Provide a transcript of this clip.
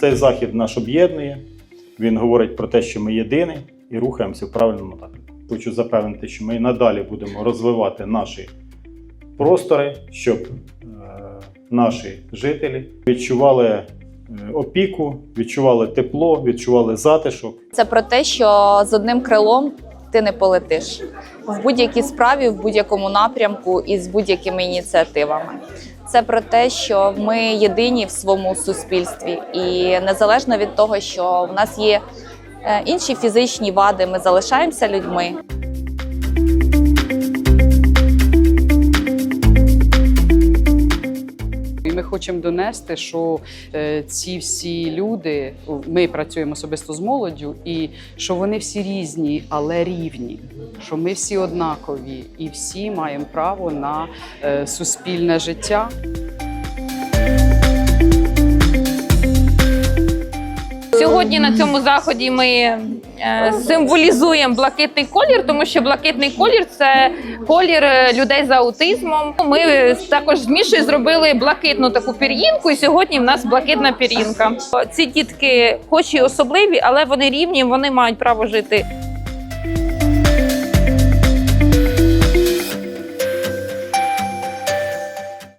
захід наш об'єднує. Він говорить про те, що ми єдині і рухаємося в правильному напрямку. Хочу запевнити, що ми і надалі будемо розвивати наші простори, щоб е, наші жителі відчували е, опіку, відчували тепло, відчували затишок. Це про те, що з одним крилом ти не полетиш в будь-якій справі, в будь-якому напрямку і з будь-якими ініціативами. Це про те, що ми єдині в своєму суспільстві, і незалежно від того, що в нас є е, інші фізичні вади, ми залишаємося людьми. Хочемо донести, що е, ці всі люди, ми працюємо особисто з молоддю, і що вони всі різні, але рівні. Що ми всі однакові і всі маємо право на е, суспільне життя. Сьогодні на цьому заході ми символізуємо блакитний колір, тому що блакитний колір це колір е, людей з аутизмом. Ми також з Мішою зробили блакитну таку пір'їнку, і сьогодні в нас блакитна пір'їнка. Ці дітки, хоч і особливі, але вони рівні, вони мають право жити